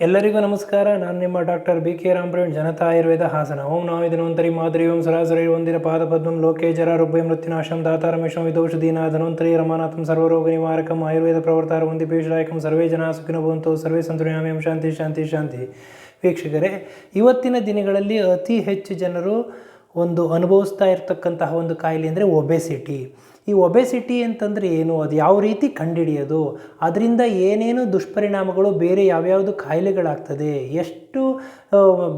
ಎಲ್ಲರಿಗೂ ನಮಸ್ಕಾರ. ನಾನು ನಿಮ್ಮ ಡಾಕ್ಟರ್ ಬಿ ಕೆ ರಾಮ್ಪ್ರೇಣ್ ಜನತಾ ಆಯುರ್ವೇದ ಹಾಸನ. ಓಂ ನಾವಿದನೋಂತರಿ ಮಾದರಿ ಓಂ ಸರಾಸರಿ, ವಂದಿರ ಪಾದಪದ್ಮಂ ಲೋಕೆ ಜರ ರುಭ್ಯ ಮೃತ್ಯುನಾಶಂ ದಾತಾರಮೇಶಂ ದಿನ ಧನ್ವಂತರಿ ರಮಾನಾಥಂ ಸರ್ವರೋಗ ನಿವಾರಕಂ ಆಯುರ್ವೇದ ಪ್ರವರ್ತಾರ, ಒಂದಿ ಪೇಶದಾಯಕಂ, ಸರ್ವೇ ಜನ ಸುಖಿನ ಸರ್ವೇ ಸಂತುರ್ಯಾಮ್ಯಂ, ಶಾಂತಿ ಶಾಂತಿ ಶಾಂತಿ. ವೀಕ್ಷಕರೇ, ಇವತ್ತಿನ ದಿನಗಳಲ್ಲಿ ಅತಿ ಹೆಚ್ಚು ಜನರು ಒಂದು ಅನುಭವಿಸ್ತಾ ಇರತಕ್ಕಂತಹ ಒಂದು ಕಾಯಿಲೆ ಅಂದರೆ ಒಬೆಸಿಟಿ. ಈ ಒಬೆಸಿಟಿ ಅಂತಂದರೆ ಏನು? ಅದು ಯಾವ ರೀತಿ ಕಂಡುಹಿಡಿಯೋದು ಅದರಿಂದ ಏನೇನು ದುಷ್ಪರಿಣಾಮಗಳು ಬೇರೆ ಯಾವ್ಯಾವುದು ಕಾಯಿಲೆಗಳಾಗ್ತದೆ ಎಷ್ಟು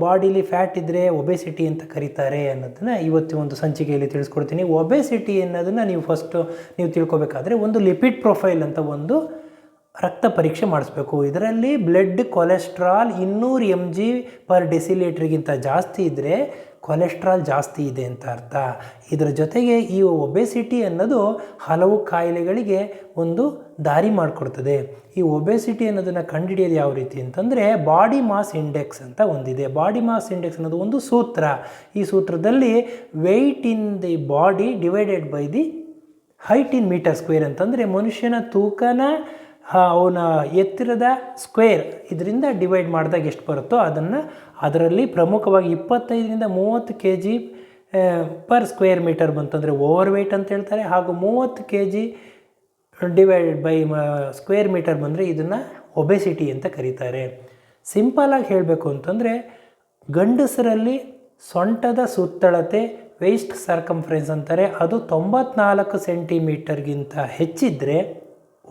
ಬಾಡಿಲಿ ಫ್ಯಾಟ್ ಇದ್ದರೆ ಒಬೆಸಿಟಿ ಅಂತ ಕರೀತಾರೆ ಅನ್ನೋದನ್ನು ಇವತ್ತು ಒಂದು ಸಂಚಿಕೆಯಲ್ಲಿ ತಿಳಿಸ್ಕೊಡ್ತೀನಿ. ಒಬೆಸಿಟಿ ಅನ್ನೋದನ್ನು ನೀವು ಫಸ್ಟು ನೀವು ತಿಳ್ಕೊಬೇಕಾದ್ರೆ ಒಂದು ಲಿಪಿಡ್ ಪ್ರೊಫೈಲ್ ಅಂತ ಒಂದು ರಕ್ತ ಪರೀಕ್ಷೆ ಮಾಡಿಸ್ಬೇಕು. ಇದರಲ್ಲಿ ಬ್ಲಡ್ ಕೊಲೆಸ್ಟ್ರಾಲ್ ಇನ್ನೂರು ಎಂ ಜಿ ಪರ್ ಡೆಸಿಲೀಟ್ರಿಗಿಂತ ಜಾಸ್ತಿ ಇದ್ದರೆ ಕೊಲೆಸ್ಟ್ರಾಲ್ ಜಾಸ್ತಿ ಇದೆ ಅಂತ ಅರ್ಥ. ಇದರ ಜೊತೆಗೆ ಈ ಒಬೆಸಿಟಿ ಅನ್ನೋದು ಹಲವು ಕಾಯಿಲೆಗಳಿಗೆ ಒಂದು ದಾರಿ ಮಾಡಿಕೊಡ್ತದೆ. ಈ ಒಬೆಸಿಟಿ ಅನ್ನೋದನ್ನು ಕಂಡುಹಿಡಿಯೋದು ಯಾವ ರೀತಿ ಅಂತಂದರೆ ಬಾಡಿ ಮಾಸ್ ಇಂಡೆಕ್ಸ್ ಅಂತ ಒಂದಿದೆ. ಬಾಡಿ ಮಾಸ್ ಇಂಡೆಕ್ಸ್ ಅನ್ನೋದು ಒಂದು ಸೂತ್ರ. ಈ ಸೂತ್ರದಲ್ಲಿ weight in the body divided by the height in metre square ಅಂತಂದರೆ ಮನುಷ್ಯನ ತೂಕನ ಅವನ ಎತ್ತಿರದ ಸ್ಕ್ವೇರ್ ಇದರಿಂದ ಡಿವೈಡ್ ಮಾಡಿದಾಗ ಎಷ್ಟು ಬರುತ್ತೋ ಅದನ್ನು ಅದರಲ್ಲಿ ಪ್ರಮುಖವಾಗಿ ಇಪ್ಪತ್ತೈದರಿಂದ ಮೂವತ್ತು K G per square metre ಬಂತಂದರೆ ಓವರ್ ವೆಯ್ಟ್ ಅಂತ ಹೇಳ್ತಾರೆ. ಹಾಗೂ ಮೂವತ್ತು K G divided by square metre ಬಂದರೆ ಇದನ್ನು ಒಬೆಸಿಟಿ ಅಂತ ಕರೀತಾರೆ. ಸಿಂಪಲಾಗಿ ಹೇಳಬೇಕು ಅಂತಂದರೆ ಗಂಡಸರಲ್ಲಿ ಸೊಂಟದ ಸುತ್ತಳತೆ ವೇಸ್ಟ್ ಸರ್ಕಂಫ್ರೆನ್ಸ್ ಅಂತಾರೆ. ಅದು ತೊಂಬತ್ನಾಲ್ಕು ಸೆಂಟಿಮೀಟರ್ಗಿಂತ ಹೆಚ್ಚಿದ್ದರೆ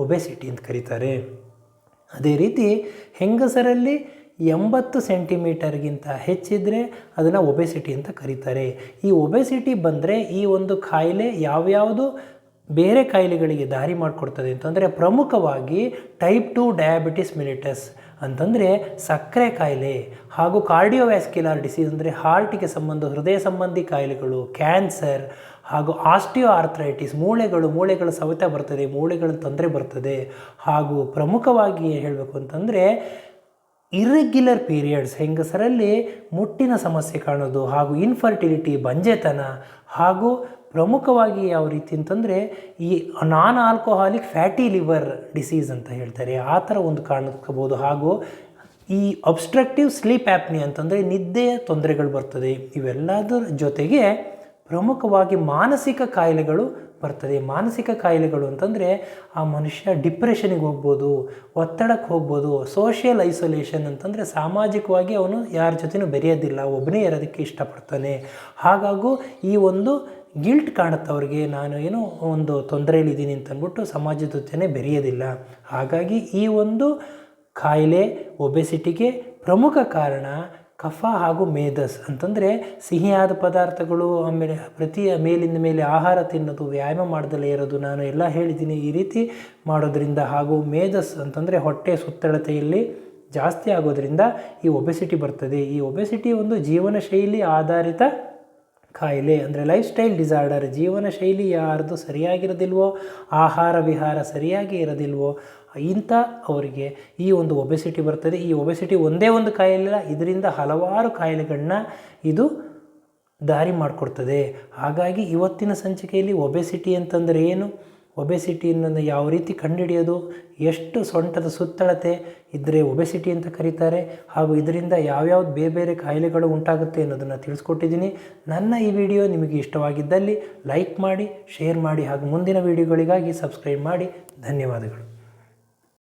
ಒಬೆಸಿಟಿ ಅಂತ ಕರೀತಾರೆ. ಅದೇ ರೀತಿ ಹೆಂಗಸರಲ್ಲಿ ಎಂಬತ್ತು ಸೆಂಟಿಮೀಟರ್ಗಿಂತ ಹೆಚ್ಚಿದರೆ ಅದನ್ನು ಒಬೆಸಿಟಿ ಅಂತ ಕರೀತಾರೆ. ಈ ಒಬೆಸಿಟಿ ಬಂದರೆ ಈ ಒಂದು ಕಾಯಿಲೆ ಯಾವ್ಯಾವುದು ಬೇರೆ ಕಾಯಿಲೆಗಳಿಗೆ ದಾರಿ ಮಾಡಿಕೊಡ್ತದೆ ಅಂತಂದರೆ ಪ್ರಮುಖವಾಗಿ ಟೈಪ್ ಟು ಡಯಾಬಿಟಿಸ್ ಮಿಲಿಟಸ್ ಅಂತಂದರೆ ಸಕ್ಕರೆ ಕಾಯಿಲೆ ಹಾಗೂ ಕಾರ್ಡಿಯೋವ್ಯಾಸ್ಕ್ಯುಲಾರ್ ಡಿಸೀಸ್ ಅಂದರೆ ಹಾರ್ಟಿಗೆ ಸಂಬಂಧ ಹೃದಯ ಸಂಬಂಧಿ ಕಾಯಿಲೆಗಳು ಕ್ಯಾನ್ಸರ್ ಹಾಗೂ ಆಸ್ಟಿಯೋ ಆರ್ಥ್ರೈಟಿಸ್ ಮೂಳೆಗಳು, ಮೂಳೆಗಳ ಸವೆತ ಬರ್ತದೆ, ಮೂಳೆಗಳ ತೊಂದರೆ ಬರ್ತದೆ. ಹಾಗೂ ಪ್ರಮುಖವಾಗಿ ಹೇಳಬೇಕು ಅಂತಂದರೆ ಇರ್ರೆಗ್ಯುಲರ್ ಪೀರಿಯಡ್ಸ್ ಹೆಂಗಸರಲ್ಲಿ ಮುಟ್ಟಿನ ಸಮಸ್ಯೆ ಕಾಣೋದು ಹಾಗೂ ಇನ್ಫರ್ಟಿಲಿಟಿ ಬಂಜೆತನ ಹಾಗೂ ಪ್ರಮುಖವಾಗಿ ಯಾವ ರೀತಿ ಅಂತಂದರೆ, ಈ non alcoholic fatty liver disease ಅಂತ ಹೇಳ್ತಾರೆ. ಆ ಥರ ಒಂದು ಕಾಣಿಸ್ಕೋಬೋದು ಹಾಗೂ ಈ ಅಬ್ಸ್ಟ್ರಕ್ಟಿವ್ ಸ್ಲೀಪ್ ಆ್ಯಪ್ನಿ ಅಂತಂದರೆ ನಿದ್ದೆಯ ತೊಂದರೆಗಳು ಬರ್ತದೆ. ಇವೆಲ್ಲದರ ಜೊತೆಗೆ ಪ್ರಮುಖವಾಗಿ ಮಾನಸಿಕ ಕಾಯಿಲೆಗಳು ಬರ್ತದೆ. ಮಾನಸಿಕ ಕಾಯಿಲೆಗಳು ಅಂತಂದರೆ ಆ ಮನುಷ್ಯ ಡಿಪ್ರೆಷನಿಗೆ ಹೋಗ್ಬೋದು, ಒತ್ತಡಕ್ಕೆ ಹೋಗ್ಬೋದು ಸೋಷಿಯಲ್ ಐಸೋಲೇಷನ್ ಅಂತಂದರೆ ಸಾಮಾಜಿಕವಾಗಿ ಅವನು ಯಾರ ಜೊತೆನೂ ಬೆರೆಯೋದಿಲ್ಲ, ಒಬ್ಬನೇ ಇರೋದಕ್ಕೆ ಇಷ್ಟಪಡ್ತಾನೆ. ಹಾಗಾಗೂ ಈ ಒಂದು ಗಿಲ್ಟ್ ಕಾಣುತ್ತೆ ಅವ್ರಿಗೆ. ನಾನು ಏನು ಒಂದು ತೊಂದರೆಯಲ್ಲಿದ್ದೀನಿ ಅಂತ ಅಂತಂದ್ಬಿಟ್ಟು ಸಮಾಜದ ಜೊತೆ ಬೆರೆಯೋದಿಲ್ಲ. ಹಾಗಾಗಿ ಈ ಒಂದು ಕಾಯಿಲೆ ಒಬೆಸಿಟಿಗೆ ಪ್ರಮುಖ ಕಾರಣ ಕಫ ಹಾಗೂ ಮೇಧಸ್ ಅಂತಂದರೆ ಸಿಹಿಯಾದ ಪದಾರ್ಥಗಳು, ಆಮೇಲೆ ಪ್ರತಿ ಮೇಲಿಂದ ಮೇಲೆ ಆಹಾರ ತಿನ್ನೋದು, ವ್ಯಾಯಾಮ ಮಾಡ್ದಲೇ ಇರೋದು ನಾನು ಎಲ್ಲ ಹೇಳಿದ್ದೀನಿ ಈ ರೀತಿ ಮಾಡೋದ್ರಿಂದ. ಹಾಗೂ ಮೇಧಸ್ ಅಂತಂದರೆ ಹೊಟ್ಟೆ ಸುತ್ತಳತೆಯಲ್ಲಿ ಜಾಸ್ತಿ ಆಗೋದ್ರಿಂದ ಈ ಒಬೆಸಿಟಿ ಬರ್ತದೆ. ಈ ಒಬೆಸಿಟಿ ಒಂದು ಜೀವನ ಶೈಲಿ ಆಧಾರಿತ ಕಾಯಿಲೆ ಅಂದರೆ ಲೈಫ್ ಸ್ಟೈಲ್ ಡಿಸಾರ್ಡರ್ ಜೀವನ ಶೈಲಿ ಯಾರ್ದು ಸರಿಯಾಗಿರೋದಿಲ್ವೋ, ಆಹಾರ ವಿಹಾರ ಸರಿಯಾಗಿ ಇರೋದಿಲ್ವೋ ಇಂಥ ಅವರಿಗೆ ಈ ಒಂದು ಒಬೆಸಿಟಿ ಬರ್ತದೆ. ಈ ಒಬೆಸಿಟಿ ಒಂದೇ ಒಂದು ಕಾಯಿಲೆ ಇದರಿಂದ ಹಲವಾರು ಕಾಯಿಲೆಗಳನ್ನ ಇದು ದಾರಿ ಮಾಡಿಕೊಡ್ತದೆ. ಹಾಗಾಗಿ ಇವತ್ತಿನ ಸಂಚಿಕೆಯಲ್ಲಿ ಒಬೆಸಿಟಿ ಅಂತಂದರೆ ಏನು? ಒಬೆಸಿಟಿಯನ್ನು ಯಾವ ರೀತಿ ಕಂಡುಹಿಡಿಯೋದು? ಎಷ್ಟು ಸೊಂಟದ ಸುತ್ತಳತೆ ಇದ್ದರೆ ಒಬೆಸಿಟಿ ಅಂತ ಕರೀತಾರೆ? ಹಾಗೂ ಇದರಿಂದ ಯಾವ್ಯಾವ್ದು ಬೇರೆ ಬೇರೆ ಕಾಯಿಲೆಗಳು ಉಂಟಾಗುತ್ತೆ ಅನ್ನೋದನ್ನು ತಿಳಿಸ್ಕೊಟ್ಟಿದ್ದೀನಿ. ನನ್ನ ಈ ವಿಡಿಯೋ ನಿಮಗೆ ಇಷ್ಟವಾಗಿದ್ದಲ್ಲಿ ಲೈಕ್ ಮಾಡಿ, ಶೇರ್ ಮಾಡಿ ಹಾಗೂ ಮುಂದಿನ ವಿಡಿಯೋಗಳಿಗಾಗಿ ಸಬ್ಸ್ಕ್ರೈಬ್ ಮಾಡಿ. ಧನ್ಯವಾದಗಳು.